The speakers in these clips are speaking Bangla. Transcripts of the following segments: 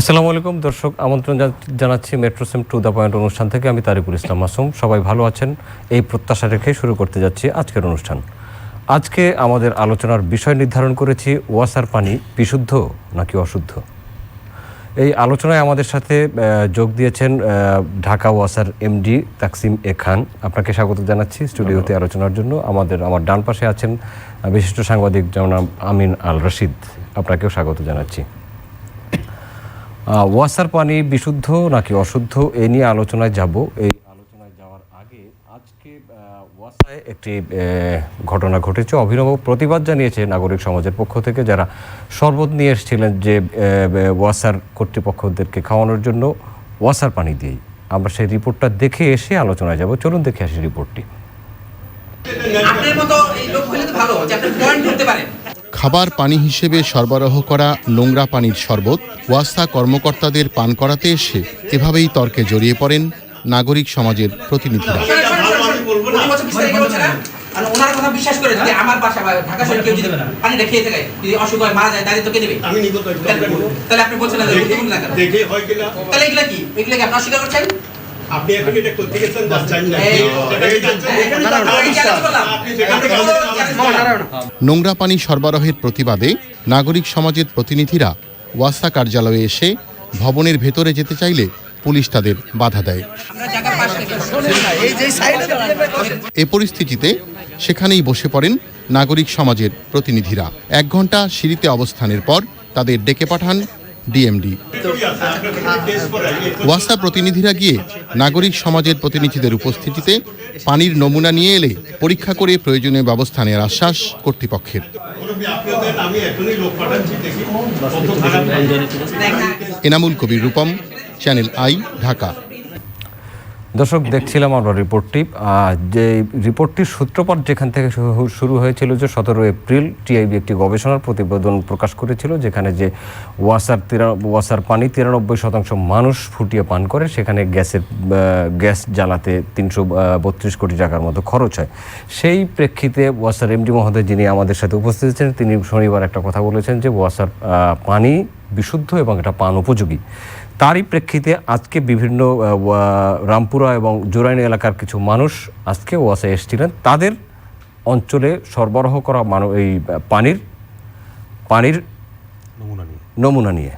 আসসালামু আলাইকুম দর্শক আমন্ত্রণ জানাচ্ছি metro metro same to the point অনুষ্ঠান থেকে আমি তারিকুল ইসলাম মাসুম। সবাই ভালো আছেন? এই প্রত্যাশা রেখে শুরু করতে যাচ্ছি আজকের অনুষ্ঠান। আজকে আমাদের আলোচনার বিষয় নির্ধারণ করেছি ওয়াসার পানি বিশুদ্ধ নাকি অশুদ্ধ? এই আলোচনায় আমাদের সাথে যোগ দিয়েছেন ঢাকা ওয়াসার এমডি তাকসিম এ খান। আপনাকে স্বাগত জানাচ্ছি স্টুডিওতে আলোচনার জন্য। আমাদের আমার ডান পাশে আছেন বিশিষ্ট সাংবাদিক যেমন আমিন আল রশিদ আপনাকেও স্বাগত জানাচ্ছি। ওয়াসার পানি বিশুদ্ধ নাকি অশুদ্ধ এ নিয়ে আলোচনায় যাব। এই আলোচনায় যাওয়ার আগে আজকে ওয়াসায় একটি ঘটনা ঘটেছে। অভিনব প্রতিবাদ জানিয়েছে নাগরিক সমাজের পক্ষ থেকে যারা শরবত নিয়ে এসেছিলেন যে ওয়াসার কর্তৃপক্ষদেরকে খাওয়ানোর জন্য ওয়াসার পানি দিয়েই। আমরা সেই রিপোর্টটা দেখে এসে আলোচনায় যাব। চলুন দেখে আসি রিপোর্টটি। আপনার মতো লোক হলে তো ভালো যে আপনি পয়েন্ট ধরতে পারেন খাবার পানি হিসেবে সরবরাহ করা নোংরা পানির শরবত ওয়াস্তা কর্মকর্তাদের পান করাতে এসে এভাবেই তর্কে জড়িয়ে পড়েন নাগরিক সমাজের প্রতিনিধিরা। উনি বছর বিশ তারিখে বলছে না আর ওনার কথা বিশ্বাস করে যদি আমার বাসা ঢাকা শহরে কেউ যদি পানিটা খেয়ে থাকে যদি অসুখ হয় মারা যায় দাঁড়িয়ে তো কে আমি নিব তো একটু তাহলে- আপনি বলছেন না যে দেখে বুঝতে না কেন? দেখে কিনা? তাহলে এগুলা কি? এগুলা কি আপনি অস্বীকার করছেন? আপনি এখন এটা করতে গেছেন। নোংরা পানি সরবরাহের প্রতিবাদে নাগরিক সমাজের প্রতিনিধিরা ওয়াস্তা কার্যালয়ে এসে ভবনের ভেতরে যেতে চাইলে পুলিশ তাদের বাধা দেয়। আমরা জায়গা পাশ থেকে এ পরিস্থিতিতে সেখানেই বসে পড়েন নাগরিক সমাজের প্রতিনিধিরা। এক ঘণ্টা সিঁড়িতে অবস্থানের পর তাদের ডেকে পাঠান ডিএমডি। ওয়াসা প্রতিনিধিরা গিয়ে নাগরিক সমাজের প্রতিনিধিদের উপস্থিতিতে পানির নমুনা নিয়ে এলে পরীক্ষা করে প্রয়োজনীয় ব্যবস্থা নেওয়ার আশ্বাস কর্তৃপক্ষের এনামুল কবির রূপম, চ্যানেল আই, ঢাকা দর্শক, দেখছিলাম আমরা রিপোর্টটি। যে রিপোর্টটির সূত্রপাত যেখান থেকে শুরু হয়েছিল যে সতেরো এপ্রিল টিআইবি একটি গবেষণার প্রতিবেদন প্রকাশ করেছিল, যেখানে যে ওয়াসার ওয়াসার পানি তিরানব্বই শতাংশ মানুষ ফুটিয়ে পান করে, সেখানে গ্যাসের গ্যাস জ্বালাতে তিনশো বত্রিশ কোটি টাকার মতো খরচ হয়। সেই প্রেক্ষিতে ওয়াসার এমডি মহোদয় যিনি আমাদের সাথে উপস্থিত ছিলেন, তিনি শনিবার একটা কথা বলেছেন যে ওয়াসার পানি বিশুদ্ধ এবং এটা পান উপযোগী। তারই প্রেক্ষিতে আজকে বিভিন্ন রামপুরা এবং জোরাইন এলাকার কিছু মানুষ আজকে ওয়াসে এসেছিলেন। তাদের অঞ্চলে সরবরাহ করা মানব এই পানির পানির নমুনা নিয়ে।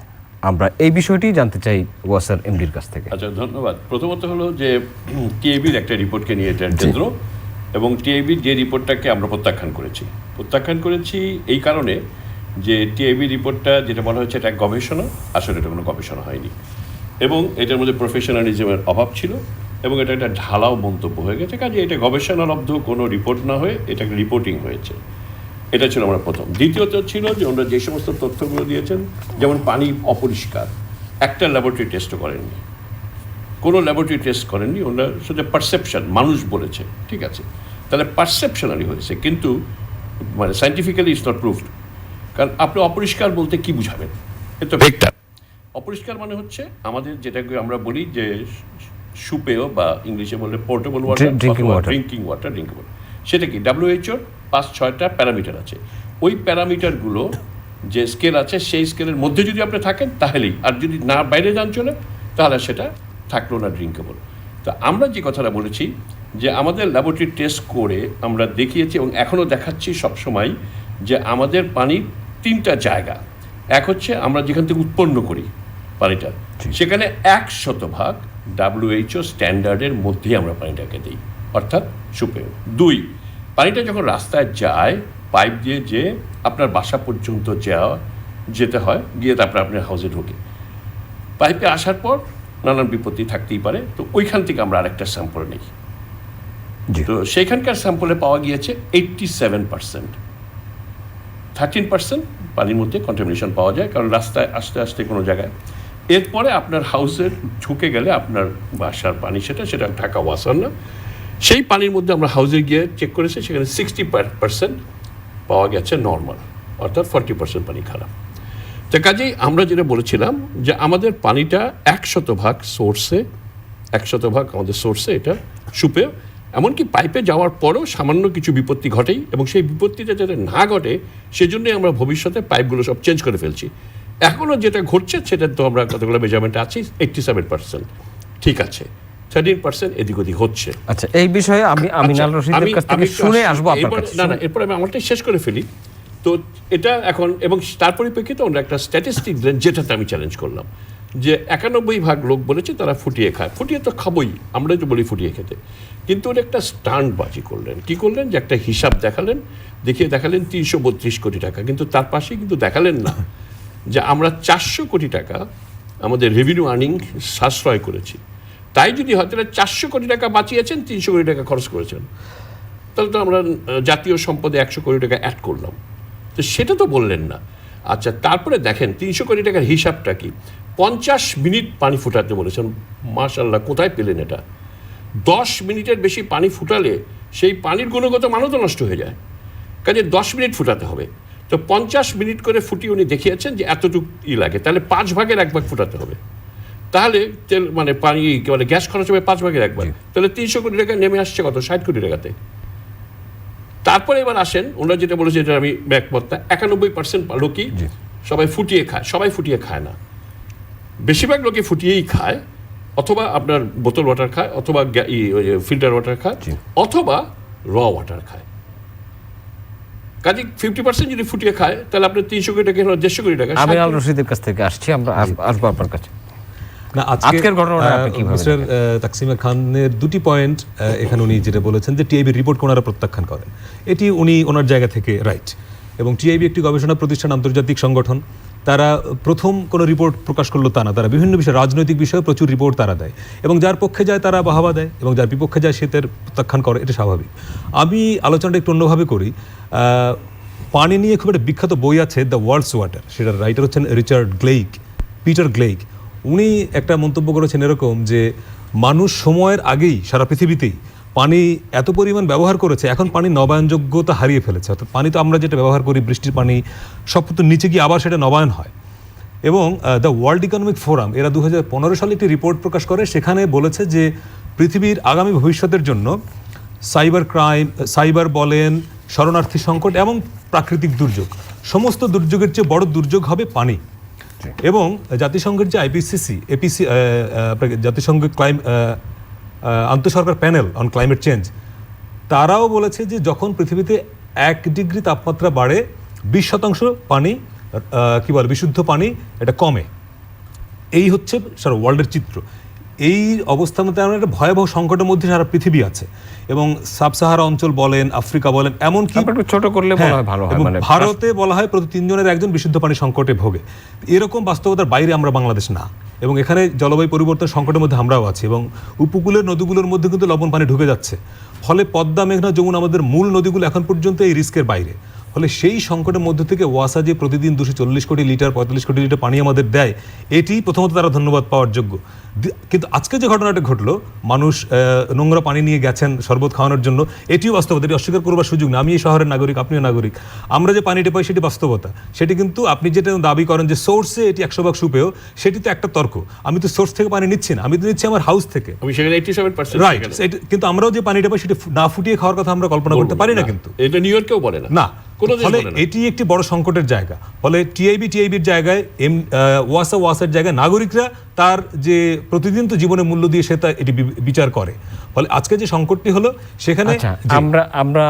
আমরা এই বিষয়টি জানতে চাই ওয়াসার এমডির কাছ থেকে। আচ্ছা ধন্যবাদ। প্রথমত হলো যে টিএবির একটা রিপোর্টকে নিয়ে এটা কেন্দ্র এবং টিএবির যে রিপোর্টটাকে আমরা প্রত্যাখ্যান করেছি। প্রত্যাখ্যান করেছি এই কারণে যে টিএবি রিপোর্টটা যেটা বলা হচ্ছে এটা গবেষণা, আসলে এটা কোনো গবেষণা হয়নি। এবং এটার মধ্যে প্রফেশনালিজমের অভাব ছিল এবং এটা একটা ঢালাও মন্তব্য হয়ে গেছে। কাজে এটা গবেষণালব্ধ কোনো রিপোর্ট না হয়ে এটা একটা রিপোর্টিং হয়েছে। এটা ছিল আমার প্রথম। দ্বিতীয়ত ছিল যে ওনারা যে সমস্ত তথ্যগুলো দিয়েছেন, যেমন পানি অপরিষ্কার, একটা ল্যাবরেটরি টেস্টও করেননি। কোনো ল্যাবরেটরি টেস্ট করেননি, ওনারা শুধু পারসেপশন মানুষ বলেছে, ঠিক আছে? তাহলে পারসেপশনালি হয়েছে, কিন্তু মানে সাইন্টিফিক্যালি ইটস নট প্রুভড কারণ আপনি অপরিষ্কার বলতে কি বুঝাবেন? এ তো ভেক্টর অপরিষ্কার মানে হচ্ছে আমাদের যেটাকে আমরা বলি যে সুপেয় বা ইংলিশে বললে portable water. Drinking water drinking water সেটা কি? ডাব্লিউএইচওর পাঁচ ছয়টা প্যারামিটার আছে। ওই প্যারামিটারগুলো যে স্কেল আছে সেই স্কেলের মধ্যে যদি আপনি থাকেন তাহলেই। আর যদি না বাইরে যান চলে তাহলে সেটা থাকল না ড্রিঙ্কেবল তো আমরা যে কথাটা বলেছি যে আমাদের ল্যাবরেটরি টেস্ট করে আমরা দেখিয়েছি এবং এখনও দেখাচ্ছি সবসময় যে আমাদের পানির তিনটা জায়গা। এক হচ্ছে আমরা যেখান থেকে উৎপন্ন করি পানিটা সেখানে এক শতভাগ ডাব্লিউএইচও স্ট্যান্ডার্ডের মধ্যেই আমরা পানিটাকে দিই অর্থাৎ সুপেয়। দুই পানিটা যখন রাস্তায় যায় পাইপ দিয়ে যে আপনার বাসা পর্যন্ত যাওয়া যেতে হয় গিয়ে তারপরে আপনার হাউসে ঢোকে পাইপে আসার পর নানান বিপত্তি থাকতেই পারে তো ওইখান থেকে আমরা আরেকটা স্যাম্পল নিই। তো সেইখানকার স্যাম্পলে পাওয়া গিয়েছে eighty seven percent thirteen percent পানির মধ্যে কন্টামিনেশন পাওয়া যায়, কারণ রাস্তায় আস্তে আস্তে কোনো জায়গায়। এরপরে আপনার হাউসের ঢুকে গেলে আপনার বাসার পানি সেটা সেটা ঢাকা ওয়াসার না। সেই পানির মধ্যে আমরা হাউসে গিয়ে চেক করেছি, সেখানে সিক্সটি পার্সেন্ট পাওয়া গেছে নর্মাল অর্থাৎ ফর্টি পার্সেন্ট পানি খারাপ। তো কাজেই আমরা যেটা বলেছিলাম যে আমাদের পানিটা একশত ভাগ সোর্সে একশত ভাগ আমাদের সোর্সে এটা সুপে এমনকি পাইপে যাওয়ার পরেও সামান্য কিছু বিপত্তি ঘটেই এবং সেই বিপত্তিটা যাতে না ঘটে সেজন্যই আমরা ভবিষ্যতে পাইপগুলো সব চেঞ্জ করে ফেলছি। এখনও যেটা ঘটছে সেটা তো আমরা কতগুলো মেজারমেন্ট আছি এইটটি সেভেন পার্সেন্ট ঠিক আছে থার্টিন পার্সেন্ট এদিক ওদিক হচ্ছে। আচ্ছা এই বিষয়ে আমি আমিনাল আচ্ছা, রশিদের আমি- কাছ থেকে শুনে আসব না না এরপরে আমি আমারটাই শেষ করে ফেলি। তো এটা এখন, এবং তার পরিপ্রেক্ষিতে ওরা একটা স্ট্যাটিস্টিক দিলেন যেটাতে আমি চ্যালেঞ্জ করলাম, যে একানব্বই ভাগ লোক বলেছে তারা ফুটিয়ে খায়। ফুটিয়ে তো খাবই আমরা তো বলি ফুটিয়ে খেতে। কিন্তু ওটা একটা স্টান্ট বাজি করলেন। কি করলেন? যে একটা হিসাব দেখালেন, দেখিয়ে দেখালেন তিনশো বত্রিশ কোটি টাকা। কিন্তু তার পাশে কিন্তু দেখালেন না যে আমরা চারশো কোটি টাকা আমাদের রেভিনিউ আর্নিং সাশ্রয় করেছি। তাই যদি হয়, তাহলে চারশো কোটি টাকা বাঁচিয়েছেন, তিনশো কোটি টাকা খরচ করেছেন। তাহলে তো আমরা জাতীয় সম্পদে একশো কোটি টাকা অ্যাড করলাম। তো সেটা তো বললেন না। আচ্ছা তারপরে দেখেন তিনশো কোটি টাকার হিসাবটা কি? পঞ্চাশ মিনিট পানি ফুটাতে বলেছেন। মাশাল্লাহ কোথায় পেলেন এটা? দশ মিনিটের বেশি পানি ফুটালে সেই পানির গুণগত মানও তো নষ্ট হয়ে যায়। কাজে দশ মিনিট ফুটাতে হবে। তো পঞ্চাশ মিনিট করে ফুটিয়ে উনি দেখিয়েছেন যে এতটুকু ই লাগে। তাহলে পাঁচ ভাগের এক ভাগ ফুটাতে হবে। তাহলে তেল মানে পানি বলে গ্যাস খরচ হবে পাঁচ ভাগের একবার তাহলে তিনশো কোটি টাকা নেমে আসছে কত? ষাট কোটি টাকাতে। তারপরে এবার আসেন ওনারা যেটা বলেছে এটা আমি ব্যাকমত না একানব্বই পার্সেন্ট লোকই সবাই ফুটিয়ে খায় সবাই ফুটিয়ে খায় না। বেশিরভাগ লোকে ফুটিয়েই খায় অথবা আপনার বোতল ওয়াটার খায় অথবা ফিল্টার ওয়াটার খায় অথবা র ওয়াটার খায়। কাজে ফিফটি পার্সেন্ট যদি ফুটিয়ে খায় তাহলে আপনার তিনশো কোটি টাকা দেড়শো কোটি টাকা ষাট কোটি- রশিদের কাছ থেকে আসছি আমরা আস- আসব আপনার কাছে। না আজকের ঘটনাটা আপনি কীভাবে মিস্টার তাকসিমা খানের দুটি পয়েন্ট এখানে উনি যেটা বলেছেন যে টিআইবি রিপোর্ট ওনারা প্রত্যাখ্যান করেন। এটি উনি ওনার জায়গা থেকে রাইট এবং টিআইবি একটি গবেষণা প্রতিষ্ঠান আন্তর্জাতিক সংগঠন। তারা প্রথম কোনো রিপোর্ট প্রকাশ করল তা না। তারা বিভিন্ন বিষয়ে রাজনৈতিক বিষয়ে প্রচুর রিপোর্ট তারা দেয়। এবং যার পক্ষে যায় তারা বাহাবা দেয় এবং যার বিপক্ষে যায় সে তার প্রত্যাখ্যান করে এটা স্বাভাবিক। আমি আলোচনাটা একটু অন্যভাবে করি। পানি নিয়ে খুব একটা বিখ্যাত বই আছে দ্য ওয়ার্ল্ডস ওয়াটার সেটার রাইটার হচ্ছেন রিচার্ড গ্লেইক পিটার গ্লেইক উনি একটা মন্তব্য করেছেন এরকম যে, মানুষ সময়ের আগেই সারা পৃথিবীতেই পানি এত পরিমাণ ব্যবহার করেছে, এখন পানি নবায়নযোগ্যতা হারিয়ে ফেলেছে। অর্থাৎ পানি তো আমরা যেটা ব্যবহার করি, বৃষ্টির পানি, সব তো নিচে গিয়ে আবার সেটা নবায়ন হয়। এবং দ্য ওয়ার্ল্ড ইকোনমিক ফোরাম, এরা দু হাজার পনেরো সালে একটি রিপোর্ট প্রকাশ করে, সেখানে বলেছে যে, পৃথিবীর আগামী ভবিষ্যতের জন্য সাইবার ক্রাইম, সাইবার বলেন, শরণার্থী সংকট এবং প্রাকৃতিক দুর্যোগ, সমস্ত দুর্যোগের চেয়ে বড় দুর্যোগ হবে পানি। এবং জাতিসংঘের যে আইপিসিসি এপিসি জাতিসংঘ ক্লাইম আন্তঃসরকার প্যানেল অন ক্লাইমেট চেঞ্জ তারাও বলেছে যে যখন পৃথিবীতে এক ডিগ্রি তাপমাত্রা বাড়ে, বিশ শতাংশ পানি কী কি বলে, বিশুদ্ধ পানি, এটা কমে। এই হচ্ছে সারা ওয়ার্ল্ডের চিত্র। এই অবস্থার মধ্যে আমরা একটা ভয়াবহ সংকটের মধ্যে সারা পৃথিবী আছে। এবং সাব সাহারা অঞ্চল বলেন আফ্রিকা বলেন এমনকি তারপর একটু ছোট করলে হ্যাঁ, হয় ভালো হয় মানে ভারতে বলা হয় প্রতি তিনজনের একজন বিশুদ্ধ পানি সংকটে ভোগে। এরকম বাস্তবতার বাইরে আমরা বাংলাদেশ না। এবং এখানে জলবায়ু পরিবর্তন সংকটের মধ্যে আমরাও আছি এবং উপকূলের নদীগুলোর মধ্যে কিন্তু লবণ পানি ঢুকে যাচ্ছে। ফলে পদ্মা মেঘনা যমুনা আমাদের মূল নদীগুলো এখন পর্যন্ত এই রিস্কের বাইরে। ফলে সেই সংকটের মধ্যে থেকে ওয়াসা যে প্রতিদিন দুশো চল্লিশ কোটি লিটার পঁয়তাল্লিশ কোটি লিটার পানি আমাদের দেয় এটি প্রথমত তারা ধন্যবাদ পাওয়ার যোগ্য। কিন্তু আজকে যে ঘটনাটা ঘটলো মানুষ নোংরা পানি নিয়ে গেছেন শরবত খাওয়ানোর জন্য এটিও বাস্তবতা এটি অস্বীকার করবার সুযোগ না আমি এই শহরের নাগরিক আপনিও নাগরিক। আমরা যে পানিটা পাই সেটি বাস্তবতা। সেটি কিন্তু আপনি যেটা দাবি করেন যে সোর্সে এটি একশো ভাগ সুপেয় সেটি তো একটা তর্ক। আমি তো সোর্স থেকে পানি নিচ্ছি না আমি তো নিচ্ছি আমার হাউস থেকে। আমি সেখানে রাইট কিন্তু আমরাও যে পানিটা পাই সেটি না ফুটিয়ে খাওয়ার কথা আমরা কল্পনা করতে পারি না কিন্তু। এটা নিউ ইয়র্কেও বলে না। ফলে এটি একটি বড় সংকটের জায়গা। ফলে টিআইবি টিআইবির জায়গায় এম ওয়াসা ওয়াসার জায়গায় নাগরিকরা তার যে প্রতিদিন তো জীবনে মূল্য দিয়ে সে তা এটি বিচার করে। ফলে আজকে যে সংকটটি হলো সেখানে আচ্ছা আমরা আমরা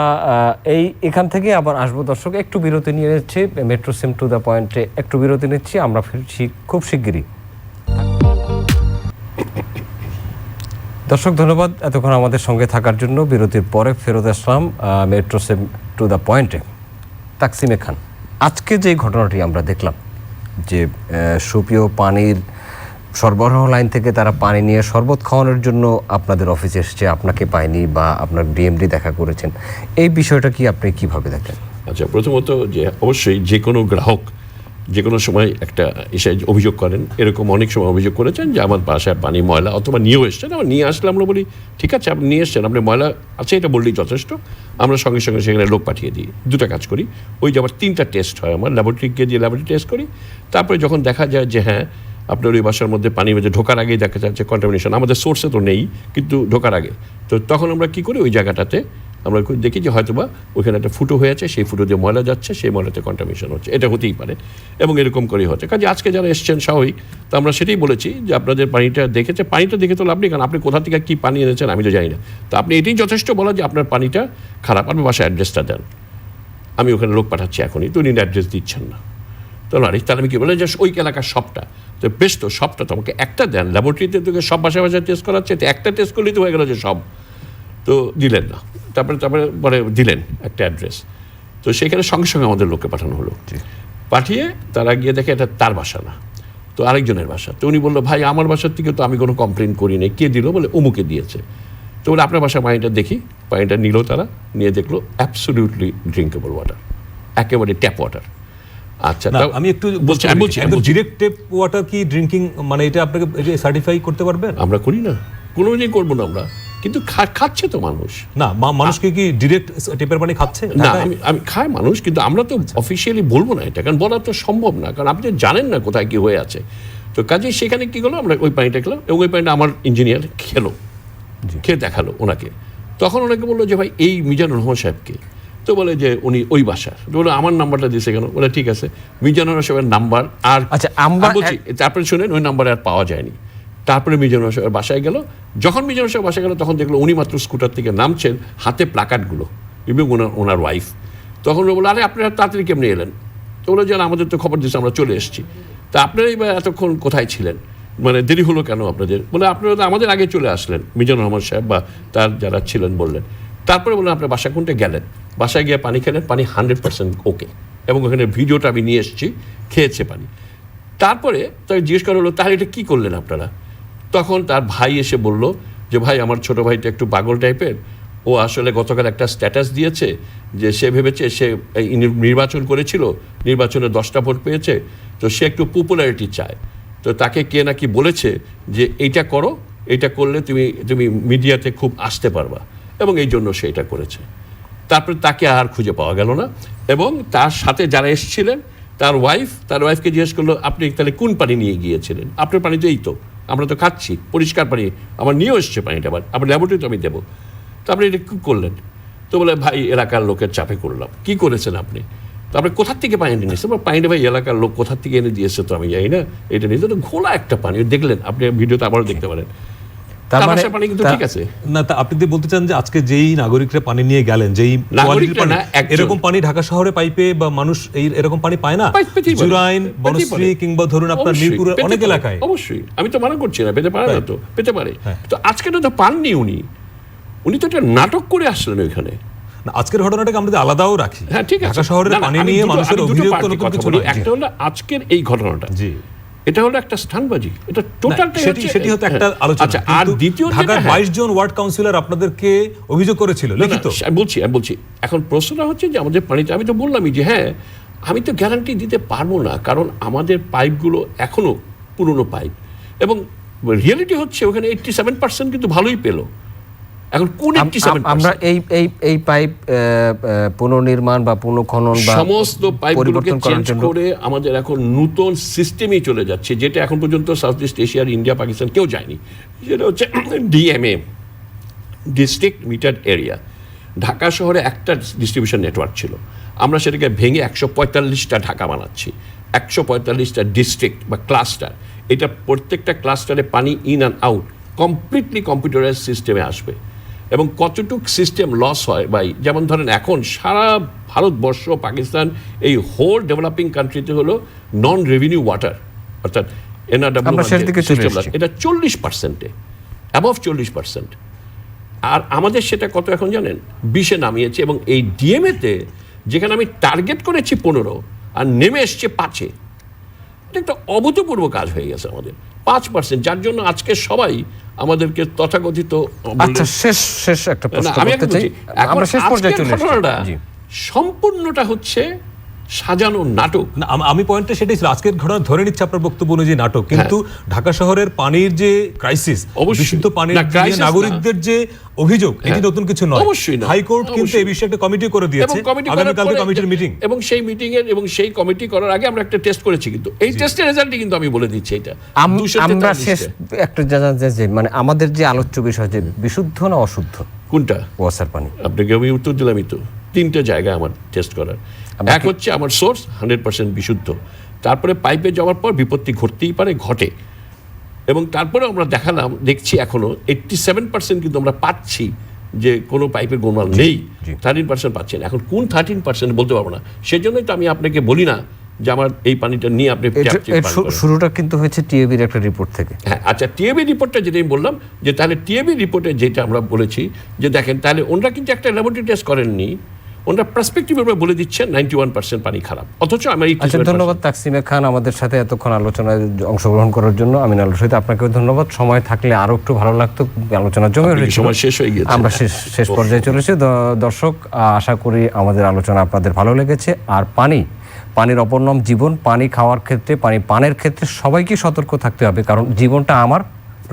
এই এখান থেকে আবার আসব দর্শক একটু বিরতি নিয়ে নিচ্ছি মেট্রো সিম টু দ্য পয়েন্টে একটু বিরতি নিচ্ছি আমরা ফিরছি খুব শিগগিরই। দর্শক ধন্যবাদ এতক্ষণ আমাদের সঙ্গে থাকার জন্য। বিরতির পরে ফেরত আসলাম আহ, মেট্রো সেম টু দ্য পয়েন্টে। তাকসিমে খান। আজকে যে ঘটনাটি আমরা দেখলাম, যে সুপ্রিয় পানির সরবরাহ লাইন থেকে তারা পানি নিয়ে শরবত খাওয়ানোর জন্য আপনাদের অফিসে এসছে, আপনাকে পায়নি বা আপনার ডিএমডি দেখা করেছেন, এই বিষয়টা কি আপনি কীভাবে দেখেন? আচ্ছা প্রথমত যে, অবশ্যই যে কোনো গ্রাহক যে কোনো সময় একটা এসে অভিযোগ করেন। এরকম অনেক সময় অভিযোগ করেছেন যে আমার বাসার পানি ময়লা অথবা নিয়েও এসছেন। আমার নিয়ে আসলে আমরা বলি, ঠিক আছে, আপনি নিয়ে এসছেন, আপনি ময়লা আছে এটা বললেই যথেষ্ট। আমরা সঙ্গে সঙ্গে সেখানে লোক পাঠিয়ে দিই, দুটো কাজ করি। ওই যে আবার তিনটা টেস্ট হয় আমার ল্যাবরেটরি গিয়ে দিয়ে ল্যাবরেটরি টেস্ট করি। তারপরে যখন দেখা যায় যে হ্যাঁ আপনার ওই বাসার মধ্যে পানি মধ্যে ঢোকার আগেই দেখা যাচ্ছে কন্টামিনেশন আমাদের সোর্সে তো নেই, কিন্তু ঢোকার আগে। তো তখন আমরা কি করি? ওই জায়গাটাতে আমরা দেখি যে হয়তোবা ওইখানে একটা ফুটো হয়ে আছে, সেই ফুটো দিয়ে ময়লা যাচ্ছে, সেই ময়লাতে কন্টামিনেশন হচ্ছে। এটা হতেই পারে এবং এরকম করেই হচ্ছে। কাজে আজকে যারা এসছেন স্বাভাবিক, তো আমরা সেটাই বলেছি যে আপনাদের পানিটা দেখেছে। পানিটা দেখে তো লাভ নেই, কারণ আপনি কোথা থেকে কী পানি এনেছেন আমি তো জানি না। তো আপনি এটাই যথেষ্ট বলা যে আপনার পানিটা খারাপ। আপনি বাসায় অ্যাড্রেসটা দেন। আমি ওখানে লোক পাঠাচ্ছি এখনই। তো উনি অ্যাড্রেস দিচ্ছেন না। তো আরে তাহলে আমি কি বলে যে ওই এলাকার সবটা। তো বেশ তো, সবটা তো আমাকে একটা দেন। ল্যাবরেটরিতে তোকে সব বাসায় বাসায় টেস্ট করাচ্ছে, তো একটা টেস্ট করলেই তো হয়ে গেল যে সব। তো দিলেন না। তারপরে তারপরে পরে দিলেন একটা অ্যাড্রেস। তো সেখানে সঙ্গে সঙ্গে আমাদের লোককে পাঠানো হলো। পাঠিয়ে তারা গিয়ে দেখে এটা তার বাসা না। তো আরেকজনের বাসা। তো উনি বলল ভাই আমার বাসার থেকে তো আমি কোনো কমপ্লেন করি নাই। কে দিল? বলে অমুকে দিয়েছে। তো বলে আপনার বাসার পানিটা দেখি। পানিটা নিল তারা নিয়ে দেখল অ্যাবসলিউটলি ড্রিঙ্কেবল ওয়াটার একেবারে ট্যাপ ওয়াটার আচ্ছা আমি একটু বলছি আমি বলছি ডিরেক্ট টেপ ওয়াটার কি ড্রিঙ্কিং মানে এটা আপনাকে সার্টিফাই করতে পারবেন? আমরা করি না। কোনো দিন করব না আমরা। কিন্তু খাচ্ছে তো মানুষ। না মা- মানুষকে কি ডিরেক্ট টেপের পানি খাচ্ছে? না আমি খাই মানুষ কিন্তু আমরা তো অফিসিয়ালি বলব না এটা কারণ বলা তো সম্ভব না কারণ আপনি জানেন না কোথায় কি হয়ে আছে। তো কাজে সেখানে কি হলো আমরা ওই পানিটা খেলাম এবং ওই পানিটা আমার ইঞ্জিনিয়ার খেলো খেয়ে দেখাল ওনাকে। তখন ওনাকে বলল যে ভাই এই মিজানুর রহমান সাহেবকে। তো বলে যে উনি ওই বাসার। তো বলে আমার নাম্বারটা দিয়েছে কেন? বলে ঠিক আছে মিজানুর রহমান সাহেবের নাম্বার আর আচ্ছা, আমরা বলছি তারপরে শুনেন ওই নাম্বার আর পাওয়া যায়নি। তারপরে মিজানুর সাহেবের বাসায় গেল। যখন মিজানুর সাহেব বাসায় গেল, তখন দেখল উনি মাত্র স্কুটার থেকে নামছেন, হাতে প্লাকার্ডগুলো এবং ওনার ওনার ওয়াইফ তখন বলল, আরে, আপনারা তাড়াতাড়ি কেমনি এলেন? তো বলে যে আমাদের তো খবর দিয়েছে, আমরা চলে এসেছি। তা আপনারাই বা এতক্ষণ কোথায় ছিলেন? মানে দেরি হলো কেন আপনাদের? বলে, আপনারা তো আমাদের আগে চলে আসলেন। মিজানুর রহমান সাহেব বা তার যারা ছিলেন বললেন। তারপরে বললেন, আপনার বাসা কোনটা গেলেন? বাসায় গিয়ে পানি খেলেন, পানি হান্ড্রেড পার্সেন্ট ওকে এবং ওখানে ভিডিওটা আমি নিয়ে এসেছি, খেয়েছে পানি। তারপরে তাকে জিজ্ঞেস করা হলো, তাহলে এটা কী করলেন আপনারা? তখন তার ভাই এসে বলল যে, ভাই, আমার ছোট ভাইটা একটু পাগল টাইপের। ও আসলে গতকাল একটা স্ট্যাটাস দিয়েছে যে, সে ভেবেছে সে নির্বাচন করেছিল, নির্বাচনে দশটা ভোট পেয়েছে, তো সে একটু পপুলারিটি চায়। তো তাকে কে নাকি বলেছে যে, এইটা করো, এইটা করলে তুমি তুমি মিডিয়াতে খুব আসতে পারবা। এবং এই জন্য সে এটা করেছে। তারপরে তাকে আর খুঁজে পাওয়া গেল না এবং তার সাথে যারা এসেছিলেন, তার ওয়াইফ তার ওয়াইফকে জিজ্ঞেস করল, আপনি তাহলে কোন পানি নিয়ে গিয়েছিলেন? আপনার পানি তো এই তো। আমরা তো খাচ্ছি, পরিষ্কার পানি, আমার নিয়েও এসছে পানিটা আবার আমার ল্যাবরেটরি আমি দেবো। তো আপনি এটা কী করলেন? তো বলে, ভাই, এলাকার লোকের চাপে করলাম। কি করেছেন আপনি? তো আপনি কোথার থেকে পানি এনে নিয়েছে পানিটা ভাই, এলাকার লোক কোথার থেকে এনে দিয়েছে তো আমি জানি না। এটা নিয়ে তো ঘোলা একটা পানি, দেখলেন, আপনি ভিডিওতে আবারও দেখতে পারেন। তার মানে- পানি কিন্তু ঠিক আছে। না তা আপনি যদি বলতে চান যে আজকে যেই নাগরিকরা পানি নিয়ে গেলেন যেই নাগরিকরা কোয়ালিটির পানি না, একজন। এরকম পানি ঢাকা শহরে পাইপে বা মানুষ এই এরকম পানি পায় না? পাই- পেতেই পারে। জুরাইন বনশ্রী কিংবা ধরুন আপনার মিরপুরের অনেক এলাকায়। অবশ্যই। আমি তো মানা করছি না পেতে পারে না তো পেতে পারে। হ্যাঁ। তো আজকে তো পাননি উনি। উনি তো একটা নাটক করে আসলেন ওইখানে। না, আজকের ঘটনাটাকে আমরা আলাদাও রাখি হ্যাঁ ঠিক আছে। ঢাকা শহরের পানি নিয়ে মানুষের অভিযোগ কোনো কথা কিছু একটা হলো আজকের এই ঘটনাটা। জি। এটা হলো একটা স্থানবাজি। এটা টোটালটা সেটি সেটি হতো একটা আলোচনা। আচ্ছা আর দ্বিতীয় ঢাকার বাইশ জন ওয়ার্ড কাউন্সিলর আপনাদেরকে অভিযোগ করেছিল লিখিত। আমি বলছি আমি বলছি এখন প্রশ্নটা হচ্ছে যে আমাদের পানিতে আমি তো বললামই যে হ্যাঁ আমি তো গ্যারান্টি দিতে পারব না কারণ আমাদের পাইপগুলো এখনও পুরনো পাইপ। এবং রিয়েলিটি হচ্ছে ওখানে এইটটি সেভেন পার্সেন্ট কিন্তু ভালোই পেল। এখন কোন আমরা এই এই এই পাইপ পুনর্নির্মাণ বা পুনঃখনন বা সমস্ত পাইপগুলোকে চেঞ্জ করে আমাদের এখন নতুন সিস্টেমই চলে যাচ্ছে যেটা এখন পর্যন্ত সাউথ ইস্ট এশিয়ার ইন্ডিয়া পাকিস্তান কেউ যায়নি। সেটা হচ্ছে DMA district meter area Dhaka শহরে একটা ডিস্ট্রিবিউশন নেটওয়ার্ক ছিল। আমরা সেটাকে ভেঙে একশো পঁয়তাল্লিশটা ঢাকা বানাচ্ছি। একশো পঁয়তাল্লিশটা ডিস্ট্রিক্ট বা ক্লাস্টার এটা প্রত্যেকটা ক্লাস্টারে পানি in and out completely computerise সিস্টেমে আসবে। এবং কতটুক সিস্টেম লস হয় ভাই? যেমন ধরেন এখন সারা ভারতবর্ষ পাকিস্তান এই হোল ডেভেলপিং কান্ট্রিতে হলো নন রেভিনিউ ওয়াটার অর্থাৎ এনআরডাব্লিউ এসেছি। এটা চল্লিশ পার্সেন্টে অ্যাবভ চল্লিশ পার্সেন্ট আর আমাদের সেটা কত এখন জানেন? বিশে নামিয়েছে এবং এই ডিএমএতে যেখানে আমি টার্গেট করেছি পনেরো আর নেমে এসছে পাঁচে। এটা একটা অভূতপূর্ব কাজ হয়ে গেছে আমাদের। পাঁচ পার্সেন্ট যার জন্য আজকে সবাই আমাদেরকে তথাকথিত আচ্ছা শেষ শেষ একটা না, প্রশ্ন করতে চাই। আমরা শেষ পর্যায়ে চলে এসেছি। ঘটনাটা জি। সম্পূর্ণটা হচ্ছে সাজানো নাটক। না আমি পয়েন্টটা সেটাই ছিল। আজকের ঘটনা ধরে নিচ্ছে আপনার বক্তব্য অনুযায়ী নাটক। কিন্তু ঢাকা শহরের পানির যে ক্রাইসিস অবশ্যই। বিশুদ্ধ পানির। নাগরিকদের যে অভিযোগ এটি হ্যাঁ। নতুন কিছু নয়। অবশ্যই হাইকোর্ট কিন্তু এই বিষয়ে একটা কমিটি করে দিয়েছে। আগামীকালকে কমিটির মিটিং এবং সেই মিটিং এর এবং সেই কমিটি করার আগে আমরা একটা টেস্ট করেছি কিন্তু। এই টেস্টের রেজাল্টই কিন্তু আমি বলে দিচ্ছি এটা। আমরা শেষ একটা যে মানে আমাদের যে আলোচ্য বিষয় যে বিশুদ্ধ না অশুদ্ধ? কোনটা? ওয়াসার পানি। আপনাকে আমি উত্তর দিলামই তো। তিনটে জায়গা আমার টেস্ট করার। এক হচ্ছে আমার সোর্স হান্ড্রেড পার্সেন্ট বিশুদ্ধ। তারপরে পাইপে যাওয়ার পর বিপত্তি ঘটতেই পারে ঘটে। এবং তারপরে আমরা দেখালাম দেখছি এখনও এইট্টি সেভেন পার্সেন্ট কিন্তু আমরা পাচ্ছি যে কোনো পাইপের গোলমাল নেই। থার্টিন পার্সেন্ট পাচ্ছেন এখন কোন থার্টিন পার্সেন্ট বলতে পারব না। সেজন্যই তো আমি আপনাকে বলি না যে আমার এই পানিটা নিয়ে আপনি। শুরুটা কিন্তু হয়েছে টিএবির একটা রিপোর্ট থেকে। হ্যাঁ আচ্ছা টিএবি রিপোর্টটা যেটা আমি বললাম যে তাহলে টিএবি রিপোর্টে যেটা আমরা বলেছি যে দেখেন তাহলে ওনারা কিন্তু একটা ল্যাবরেটরি টেস্ট করেননি। ওনারা পার্সপেক্টিভ ভাবে বলে দিচ্ছেন নাইনটি ওয়ান পার্সেন্ট পানি খারাপ। অথচ আমার আচ্ছা ধন্যবাদ তাকসিমে খান আমাদের সাথে এতক্ষণ আলোচনায় অংশগ্রহণ করার জন্য। আমিন আল রশিদ আপনাকেও ধন্যবাদ। সময় থাকলে আরও একটু ভালো লাগতো। আলোচনা জমে আপনার কি রয়েছে। সময় শেষ হয়ে গিয়েছে? আমরা শেষ শেষ পর্যায়ে চলেছি। দর্শক আশা করি আমাদের আলোচনা আপনাদের ভালো লেগেছে। আর পানি পানির অপর নাম জীবন। পানি খাওয়ার ক্ষেত্রে পানি পানের ক্ষেত্রে সবাইকে সতর্ক থাকতে হবে। কারণ জীবনটা আমার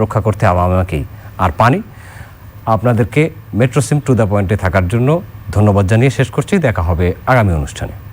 রক্ষা করতে হবে আমাকেই। আর পানি আপনাদেরকে মেট্রোসিম টু দ্য পয়েন্টে থাকার জন্য ধন্যবাদ জানিয়ে শেষ করছি। দেখা হবে আগামী অনুষ্ঠানে।